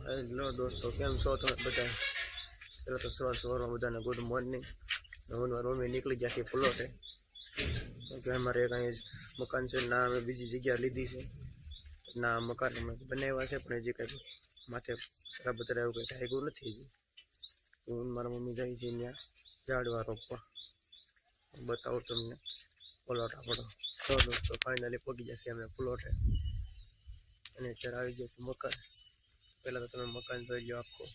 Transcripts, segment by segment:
Hello દોસ્તો કેમ છો તમે બધા પહેલાં તો સવાર સવારમાં બધાને ગુડ મોર્નિંગ મારા મમ્મી નીકળી ગયા છે પ્લોટે અમારે એક અહીં મકાન છે ના અમે બીજી જગ્યા લીધી છે ના મકાન અમે બનાવ્યા છે પણ હજી કંઈ માથે ખરાબ બધા એવું કંઈ ટાઈગું નથી હજી હું મારા મમ્મી જાય છે ત્યાં ઝાડવા રોપવા બતાવું તમને પ્લોટ આપણો તો દોસ્તો ફાઇનલી પગી જશે અમે પ્લોટે અને અત્યારે આવી છે મકાન પહેલાં તો તમે મકાન જોઈ લો આખું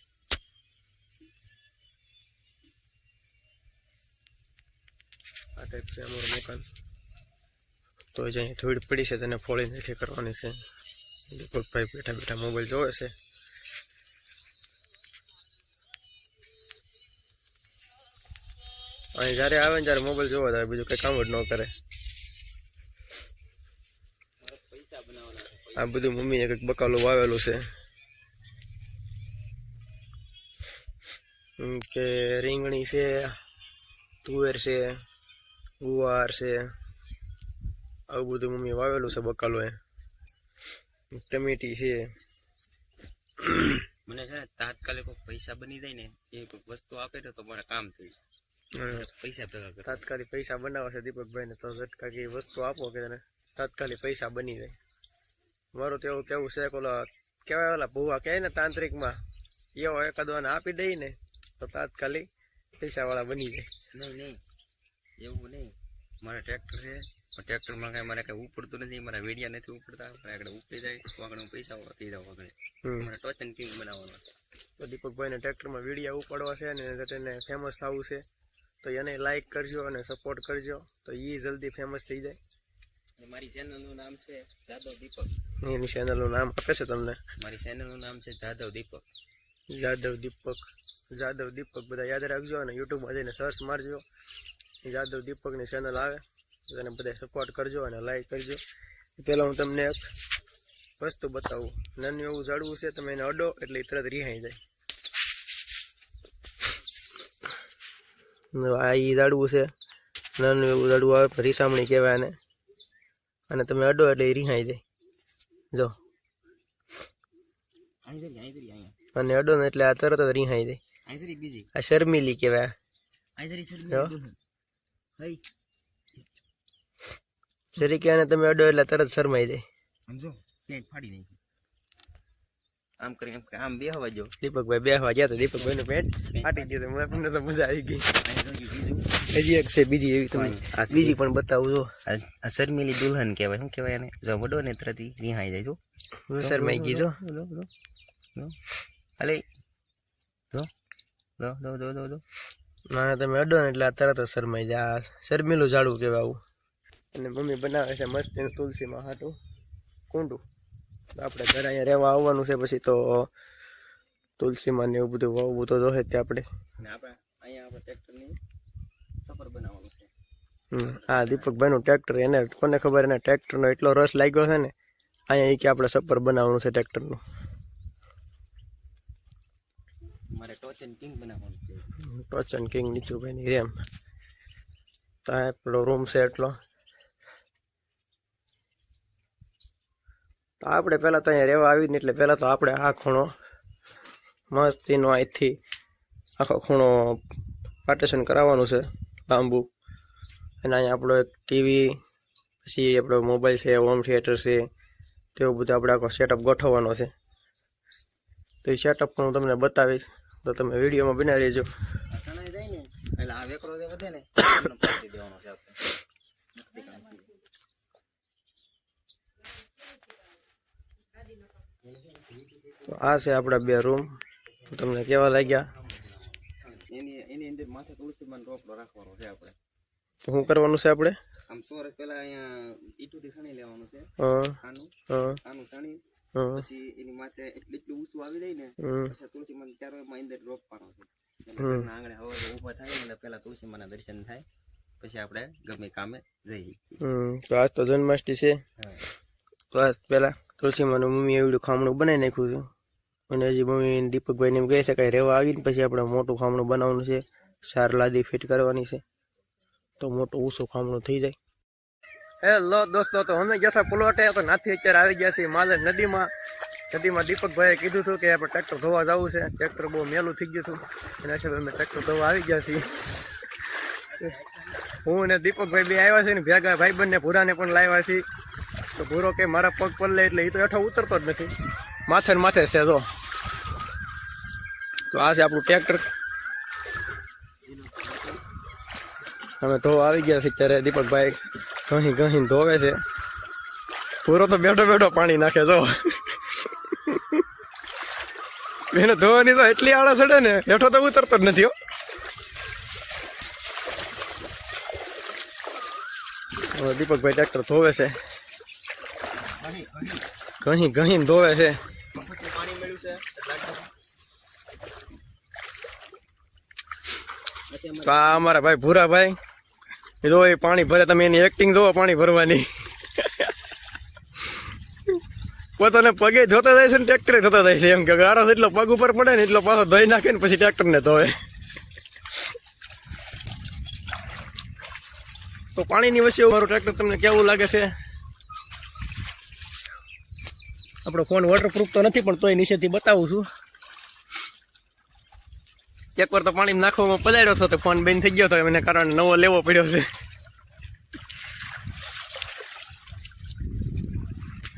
આ ટાઈપ છે અમારું મકાન તો જે અહીં ધૂળ પડી છે તેને ફોડી નાખી કરવાની છે દીપકભાઈ બેઠા બેઠા મોબાઈલ જોવે છે અહીં જ્યારે આવે ને ત્યારે મોબાઈલ જોવા જાય બીજું કંઈ કામ જ ન કરે આ બધું મમ્મીએ કંઈક બકાલું વાવેલું છે કે રીંગણી છે તુવેર છે ગુવાર છે આવું બધું મમ્મી વાવેલું છે બકાલો એ ટમેટી છે. મને છે ને તાત્કાલિક પૈસા બની જાય ને એ કોઈક વસ્તુ આપે તો મારે કામ થઈ પૈસા ભેગા તાત્કાલિક પૈસા બનાવે છે દીપકભાઈને તો ઝટકા કે વસ્તુ આપો કે તને તાત્કાલિક પૈસા બની જાય. મારું તો એવું કેવું છે કે ઓલા કહેવાય ઓલા ભૂવા કહે ને તાંત્રિકમાં એવો એકાદવાને આપી દઈ ને તો તાત્કાલિક પૈસાવાળા બની જાય. નહીં નહીં. એવું નહીં. મારે ટ્રેક્ટર છે. ટ્રેક્ટરમાં કાંઈ મારે કાંઈ ઉપડતું નથી. મારા વેડિયા નથી ઉપડતા. મારે આગળ ઉપડી જાય. તો આગળ હું પૈસા થઈ જાઉં આગળ. મારે ટોચ એન્ડ કિંગ બનાવવાનો તો દીપકભાઈને ટ્રેક્ટરમાં વેડિયા ઉપાડવા છે અને તેને ફેમસ થવું છે. તો એને લાઈક કરજો અને સપોર્ટ કરજો. તો એ જલ્દી ફેમસ થઈ જાય. મારી ચેનલનું નામ છે જાદવ દીપક. એની ચેનલનું નામ આપે છે તમને? મારી ચેનલનું નામ છે જાદવ દીપક. જાદવ દીપક. જાદવ દીપક બધા યાદ રાખજો અને યુટ્યુબમાં જઈને સર્ચ મારજો. જાદવ દીપકની ચેનલ આવે તેને બધા સપોર્ટ કરજો અને લાઈક કરજો. પહેલાં હું તમને એક વસ્તુ બતાવું. નાનું એવું ઝાડવું છે, તમે એને અડો એટલે તરત રિહાઈ જાય. આ એ ઝાડવું છે. નાનું એવું ઝાડવું આવે રીસામણી કહેવાય આને અને તમે અડો એટલે રિહાઈ જાય. જો. અને અડો ને એટલે આ તરત જ રિહાઈ જાય બીજી. આ શર્મિલી કહેવાય. અહીં જરી સર જો. હઈ. આને તમે અડો એટલે તરત શરમાઈ જાય સમજો ફાડી નહીં આમ કરી આમ આમ બે હવા જો દીપકભાઈ બેહવા ગયા તો દીપકભાઈ નું પેટ ફાટી ગયું તો પણ તો મજા આવી ગઈ. હજી એક છે બીજી એવી તમે આ બીજી પણ બતાવું જો. આ શર્મિલી દુલ્હન કહેવાય. શું કહેવાય એને? જો વડો ને તરત રિહાઈ જાય જો. હું શરમાઈ ગઈ જો. અલે દો દો દો દો દો દો ના તમે અડો ને એટલે તરત જ શરમાઈ જાય. શરમીલું ઝાડું કેવા કહેવાય આવું. અને મમ્મી બનાવે છે મસ્ત તુલસીમાં હાટું. કુંડું. આપણે ઘરે અહીંયા રહેવા આવવાનું છે પછી તો તુલસીમાં ને એવું બધું વાવવું તો જોશે તે આપણે. અહીંયા આપણે ટ્રેક્ટરની સફર બનાવવાનું છે. હા દીપકભાઈનું ટ્રેક્ટર એને કોને ખબર એને ટ્રેક્ટરનો એટલો રસ લાગ્યો છે ને. અહીંયા કે આપણે સપર બનાવવાનું છે ટ્રેક્ટરનું. મારે ટોચ એન્ડ કિંગ બનાવવાનું છે. ટોચન કિંગ નીચુભાઈની રેમ તો આ પેલો રૂમ છે એટલો. તો આપણે પહેલાં તો અહીંયા રહેવા આવી ને એટલે પહેલાં તો આપણે આ ખૂણો, મસ્તીનો અહીંથી આખો ખૂણો પાર્ટેશન કરાવવાનું છે, લાંબુ. અને અહીંયા આપણો એક ટીવી પછી આપણો મોબાઈલ છે હોમ થિયેટર છે તેવું બધું આપણે આખો સેટઅપ ગોઠવવાનો છે. તો એ સેટઅપ પણ હું તમને બતાવીશ. તો તમે વિડીયોમાં બનાવી લેજો આ સણાઈ જાય ને એટલે આ વેકરો જે વધે ને પાછી દેવાનો છે આપણે. તો આ છે આપણા બે રૂમ. તમને કેવા લાગ્યા? એની એની અંદર માથે તુલસીમાં રોપડો રાખવાનો છે આપણે. તો શું કરવાનું છે આપણે? આમ સોરસ પેલા અહીંયા ઈટુથી સણી લેવાનું છે. આનું આનું સણી પછી એની માથે એટલું એટલું ઊંચું આવી જાય ને. પછી તુલસીમાં ત્યારે એમાં અંદર રોપવાનો છે. આંગણે હવારે ઊભા થાય એટલે પેલા તુલસીમાના દર્શન થાય પછી આપણે ગમે કામે જઈએ હમ, તો આજ તો જન્માષ્ટમી છે. તો આજ પેલા તુલસી માનું મમ્મી એવડું ખામણું બનાવી નાખ્યું છે. અને હજી મમ્મી ને દીપકભાઈને એમ કહે છે કે રહેવા આવીને પછી આપણે મોટું ખામણું બનાવવાનું છે. સાર લાદી ફિટ કરવાની છે. તો મોટું ઊંચું ખામણું થઈ જાય. હેલો દોસ્તો, તો અમે ગયા હતા તો નાથી અત્યારે આવી ગયા છીએ માલે નદીમાં. નદીમાં દીપકભાઈએ કીધું હતું કે આપણે ટ્રેક્ટર ધોવા જવું છે. ટ્રેક્ટર બહુ મેલું થઈ ગયું હતું એના હિસાબે અમે ટ્રેક્ટર ધોવા આવી ગયા છીએ. હું અને દીપકભાઈ બે આવ્યા છીએ ને ભેગા ભાઈબંધને ભૂરાને પણ લાવ્યા છીએ. તો ભૂરો કે મારા પગ પલ્લે એટલે એ તો હેઠો ઉતરતો જ નથી. માથે ને માથે છે તો તો આ છે આપણું ટ્રેક્ટર. અમે ધોવા આવી ગયા છે ત્યારે દીપકભાઈ. ઘહી ઘહી ધોવે છે. પૂરો તો બેઠો બેઠો પાણી નાખે જો એને ધોવાની તો એટલી આળસ ચડે ને હેઠો તો ઉતરતો જ નથી દીપકભાઈ ટ્રેક્ટર ધોવે છે. ઘહી ઘહી ધોવે છે. અમારા ભાઈ ભૂરાભાઈ એ જો એ પાણી ભરે, તમે એની એક્ટિંગ જોવો પાણી ભરવાની. પોતાને પગે જોતા જાય છે ને ટ્રેક્ટરે જોતા જાય છે એમ કે ગારો એટલો પગ ઉપર પડે ને એટલો પાછો ધોઈ નાખે ને પછી ટ્રેક્ટર ને ધોવે. તો પાણીની વચ્ચે મારું ટ્રેક્ટર તમને કેવું લાગે છે? આપણો ફોન વોટરપ્રૂફ તો નથી, પણ તોય નીચેથી બતાવું છું. એક વાર તો પાણી નાખવામાં પલાળ્યો હતો તો ફોન બંધ થઈ ગયો હતો એને કારણે નવો લેવો પડ્યો છે.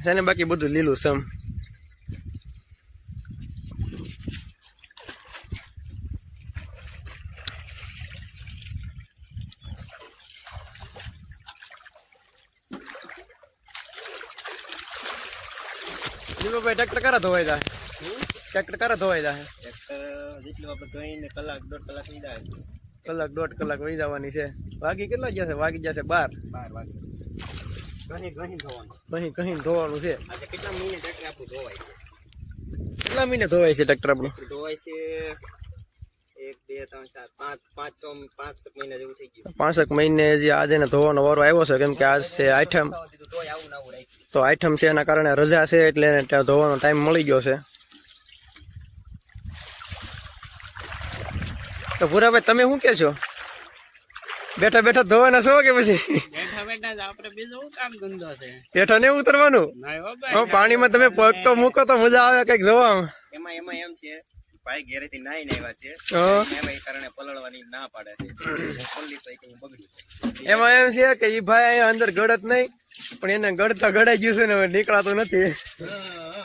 એને બાકી બધું લીલું સમ ભાઈ ટ્રેક્ટર કરા ધોવાઈ જાય? ટ્રેક્ટર કરા ધોવાઈ જાય? જેટલું આપણે ધોઈને કલાક દોઢ કલાક જાય કલાક દોઢ કલાક વહી જવાની છે. વાગી કેટલા જશે વાગી જશે બાર. બાર વાગી. ઘણી ઘણી ધોવાનું. ઘણી ઘણી ધોવાનું છે. આજે કેટલા મહિને ટ્રેક્ટર આપણું ધોવાય છે? કેટલા મહિને ધોવાય છે ટ્રેક્ટર આપણું? ધોવાય છે એક બે ત્રણ ચાર પાંચ પાંચ છ પાંચ મહિના જેવું થઈ ગયું. પાંસઠ મહિને જે આજે ધોવાનો વારો આવ્યો છે કેમ કે આજ છે આઠમ. તો આઠમ છે એના કારણે રજા છે એટલે ધોવાનો ટાઈમ મળી ગયો છે. તો ભૂરાભાઈ તમે શું કે છો? બેઠા બેઠા ધોવાના છો કે પછી? બેઠા બેઠા જ આપણે બીજો શું કામ ધંધો છે? બેઠા ને ઉતરવાનું? પાણીમાં તમે પગ તો મૂકો તો મજા આવે કંઈક જોવામાં. એમાં એમાં એમ છે ભાઈ ઘેરેથી નાઈને આવ્યા છે. એમાં એ કારણે પલળવાની ના પાડે છે. પલ્લી તો એક બગડી એમાં એમ છે કે ઈ ભાઈ અહીંયા અંદર ગળત નહીં. પણ એને ગળતા ગળાઈ ગયું છે ને, હવે નીકળાતું નથી.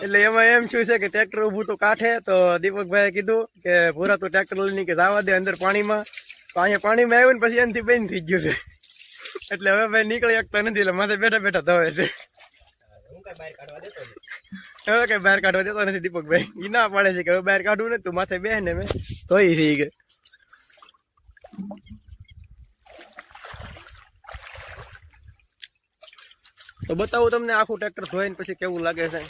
એટલે એમાં એમ શું છે કે ટ્રેક્ટર ઊભું તો કાંઠે, તો દીપકભાઈએ કીધું કે પૂરા તો ટ્રેક્ટર લઈને કે જવા દે અંદર પાણીમાં. તો અહીંયા પાણીમાં આવ્યું ને પછી એનાથી બંધ થઈ ગયું છે. એટલે હવે ભાઈ નીકળી શકતા નથી, એટલે માથે બેઠા બેઠા ધવે છે. હવે કઈ બહાર કાઢવા દેતો નથી દીપકભાઈ. ના પાડે છે કે હવે બહાર કાઢવું ને તું માથે બેહ ને મેં ધોઈ રહી ઈ તો બતાવું તમને આખું ટ્રેક્ટર ધોઈને પછી કેવું લાગે છે.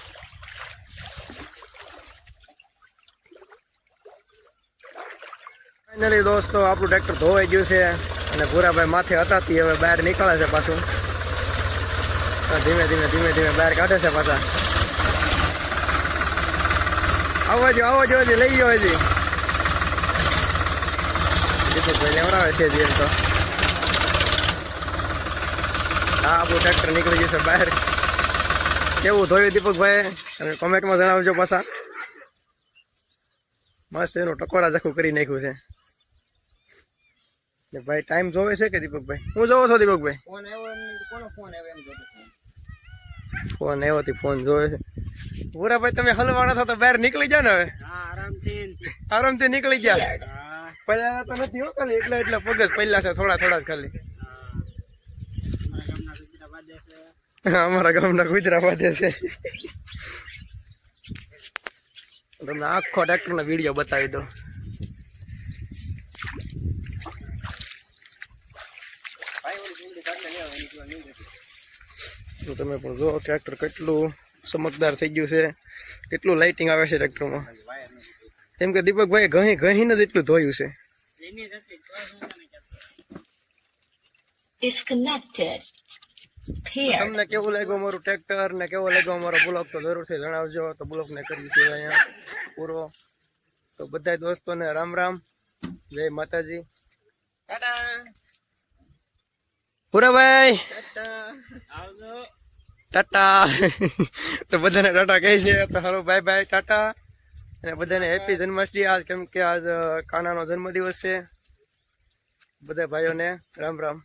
ફાઇનલી દોસ્તો, આપણું ટ્રેક્ટર ધોવાઈ ગયું છે અને ભૂરાભાઈ માથે હતાથી હવે બહાર નીકળે છે પાછું. ધીમે ધીમે ધીમે ધીમે બહાર કાઢે છે પાછા. આવો જો આવો જો, હજી લઈ ગયો હજી. દીપકભાઈ લેવડાવે છે એમ તો. હા આપણું ટ્રેક્ટર નીકળી ગયું બહાર. કેવું ધોયું દીપકભાઈ? તમે કોમેન્ટમાં જણાવજો પાછા. મસ્ત એનું ટકોરા જખું કરી નાખ્યું છે. ને ભાઈ ટાઈમ જોવે છે કે દીપકભાઈ? હું જોવો છો દીપકભાઈ? ફોન આવ્યો ફોન આવ્યો એમ ફોન આવ્યો થી ફોન જોવે છે. પૂરાભાઈ તમે હલવાના થો તો બહાર નીકળી જાઓ ને હવે. આરામથી આરામથી નીકળી ગયા. પહેલા તો નથી હો ખાલી એટલા એટલા પગ પહેલા છે થોડા થોડા જ ખાલી. અમારા ગામના ગુજરાત બાદ છે. તમને આખો ટ્રેક્ટર નો વીડિયો બતાવી દો તમે પણ જો ટ્રેક્ટર કેટલું ચમકદાર થઈ ગયું છે. કેટલું લાઇટિંગ આવે છે ટ્રેક્ટરમાં નથી. કેમ કે દીપકભાઈ ઘણી ઘણી જ એટલું ધોયું છે. એની તમને કેવું લાગ્યું અમારું ટ્રેક્ટર ને કેવો લાગ્યો અમારો બ્લોક તો જરૂરથી જણાવજો. તો બ્લોક ને કરી છે અહીંયા પૂરો. તો બધા દોસ્તોને રામ રામ. જય માતાજી. ટાટા. ટાટા. તો બધાને ટાટા કહે છે. તો હાલો બાય બાય ટાટા. અને બધાને હેપી જન્માષ્ટમી. આજ કેમ કે આજ અ, કાનાનો જન્મદિવસ છે. બધા ભાઈઓને રામ રામ.